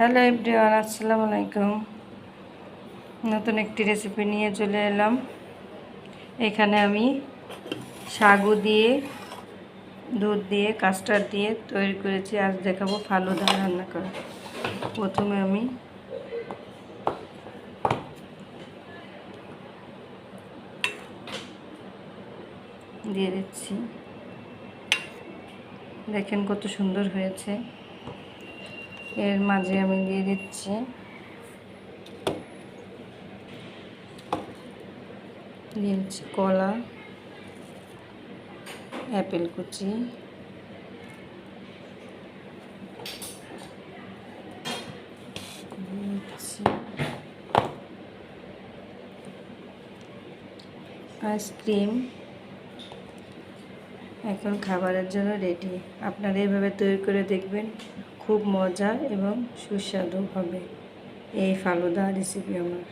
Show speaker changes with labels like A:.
A: Hello everyone, আসসালামু আলাইকুম। নতুন একটি রেসিপি নিয়ে চলে এলাম। এখানে আমি সাগু দিয়ে, দুধ দিয়ে কাস্টার্ড দিয়ে তৈরি করেছি। আজ দেখাবো ফালুদা রান্না করা। প্রথমে আমি দিয়ে দিচ্ছি। দেখেন কত সুন্দর হয়েছে। এর মাঝে আমি দিয়ে দিচ্ছি। দিচ্ছি কলা, অ্যাপেল কুচি। আইসক্রিম। এখন খাবারের জন্য রেডি আপনারা এইভাবে তৈরি করে দেখবেন খুব মজা এবং সুস্বাদু হবে। এই ফালুদা রেসিপি আমার।